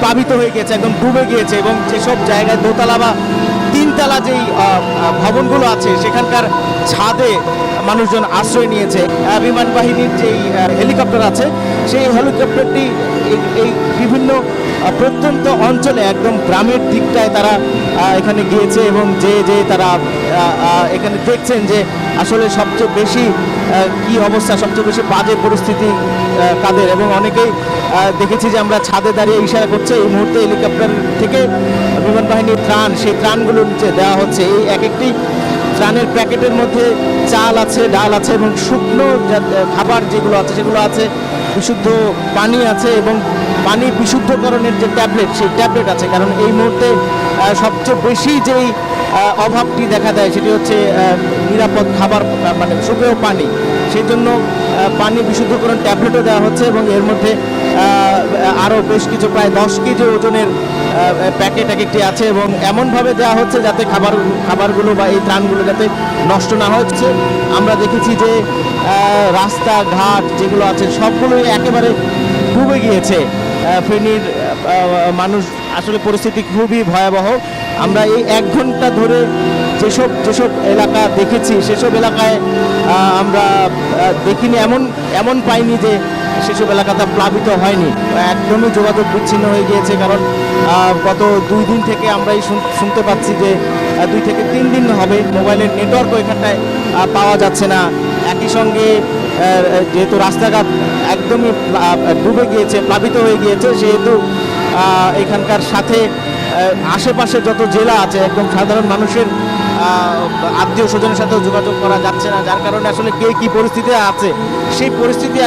প্লাবিত হয়ে গেছে, একদম ডুবে গিয়েছে এবং যেসব জায়গায় দোতলা বা তিনতলা যেই ভবনগুলো আছে, সেখানকার ছাদে মানুষজন আশ্রয় নিয়েছে। বিমান বাহিনীর যেই হেলিকপ্টার আছে, সেই হেলিকপ্টারটি এই- বিভিন্ন প্রত্যন্ত অঞ্চলে একদম গ্রামের দিকটায় তারা এখানে গিয়েছে এবং যে যে তারা এখানে দেখছেন যে আসলে সবচেয়ে বেশি কি অবস্থা? সবচেয়ে বেশি বাজে পরিস্থিতি কাদের? এবং অনেকেই দেখেছি যে আমরা ছাদে দাঁড়িয়ে ইশারা করছে, এই মুহূর্তে হেলিকপ্টার থেকে বিমান বাহিনীর ত্রাণ, সেই ত্রাণগুলো নিচে দেওয়া হচ্ছে। এই এক একটি ত্রাণের প্যাকেটের মধ্যে চাল আছে, ডাল আছে এবং শুকনো খাবার যেগুলো আছে, সেগুলো আছে। বিশুদ্ধ পানি আছে এবং পানি বিশুদ্ধকরণের যে ট্যাবলেট, সেই ট্যাবলেট আছে। কারণ এই মুহূর্তে সবচেয়ে বেশি যেই অভাবটি দেখা দেয়, সেটি হচ্ছে নিরাপদ খাবার মানে সুপেয় পানি। সেই জন্য পানি বিশুদ্ধকরণ ট্যাবলেটও দেওয়া হচ্ছে এবং এর মধ্যে আরও বেশ কিছু, প্রায় দশ কেজি ওজনের প্যাকেট এক একটি আছে এবং এমনভাবে দেওয়া হচ্ছে যাতে খাবার, খাবারগুলো বা এই ত্রাণগুলো যাতে নষ্ট না হচ্ছে, আমরা দেখেছি যে রাস্তাঘাট যেগুলো আছে, সবগুলোই একেবারে ডুবে গিয়েছে। ফেনীর মানুষ, আসলে পরিস্থিতি খুবই ভয়াবহ। আমরা এই এক ঘণ্টা ধরে যেসব যেসব এলাকা দেখেছি, সেসব এলাকায় আমরা দেখিনি, এমন এমন পাইনি যে সেসব এলাকাটা প্লাবিত হয়নি। একদমই যোগাযোগ বিচ্ছিন্ন হয়ে গিয়েছে, কারণ গত দুই দিন থেকে আমরাই শুন- শুনতে পাচ্ছি যে দুই থেকে তিন দিন হবে মোবাইলের নেটওয়ার্কও এখানটায় পাওয়া যাচ্ছে না। একই সঙ্গে যেহেতু রাস্তাঘাট একদমই ডুবে গিয়েছে, প্লাবিত হয়ে গিয়েছে, সেহেতু এখানকার সাথে আশেপাশে যত জেলা আছে, একদম সাধারণ মানুষের আত্মীয় স্বজনের সাথেও যোগাযোগ করা যাচ্ছে না। যার কারণে আসলে কে কি পরিস্থিতি আছে, সেই পরিস্থিতি